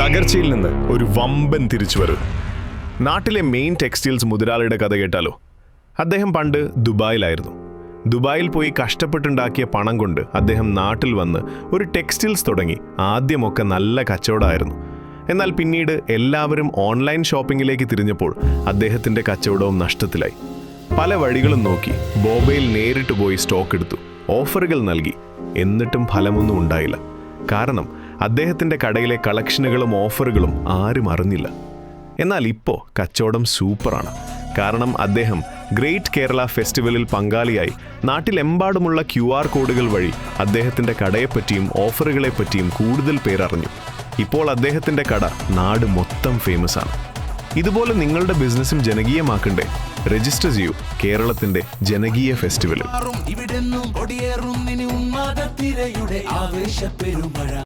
തകർച്ചയിൽ നിന്ന് ഒരു വമ്പൻ തിരിച്ചുവരവ് നാട്ടിലെ മെയിൻ ടെക്സ്റ്റൈൽസ് മുതലാളിയുടെ കഥ കേട്ടാലോ? അദ്ദേഹം പണ്ട് ദുബായിലായിരുന്നു. ദുബായിൽ പോയി കഷ്ടപ്പെട്ടുണ്ടാക്കിയ പണം കൊണ്ട് അദ്ദേഹം നാട്ടിൽ വന്ന് ഒരു ടെക്സ്റ്റൈൽസ് തുടങ്ങി. ആദ്യമൊക്കെ നല്ല കച്ചവടമായിരുന്നു. എന്നാൽ പിന്നീട് എല്ലാവരും ഓൺലൈൻ ഷോപ്പിങ്ങിലേക്ക് തിരിഞ്ഞപ്പോൾ അദ്ദേഹത്തിന്റെ കച്ചവടവും നഷ്ടത്തിലായി. പല വഴികളും നോക്കി ബോബയിൽ നേരിട്ട് പോയി സ്റ്റോക്ക് എടുത്തു. ഓഫറുകൾ നൽകി. എന്നിട്ടും ഫലമൊന്നും ഉണ്ടായില്ല. കാരണം അദ്ദേഹത്തിന്റെ കടയിലെ കളക്ഷനുകളും ഓഫറുകളും ആരും അറിഞ്ഞില്ല. എന്നാൽ ഇപ്പോൾ കച്ചവടം സൂപ്പറാണ്. കാരണം അദ്ദേഹം ഗ്രേറ്റ് കേരള ഫെസ്റ്റിവലിൽ പങ്കാളിയായി. നാട്ടിലെമ്പാടുമുള്ള ക്യു ആർ കോഡുകൾ വഴി അദ്ദേഹത്തിന്റെ കടയെപ്പറ്റിയും ഓഫറുകളെപ്പറ്റിയും കൂടുതൽ പേരറിഞ്ഞു. ഇപ്പോൾ അദ്ദേഹത്തിന്റെ കട നാട് മൊത്തം ഫേമസ് ആണ്. ഇതുപോലെ നിങ്ങളുടെ ബിസിനസ്സും ജനകീയമാക്കണ്ടേ? രജിസ്റ്റർ ചെയ്യൂ കേരളത്തിന്റെ ജനകീയ ഫെസ്റ്റിവലിൽ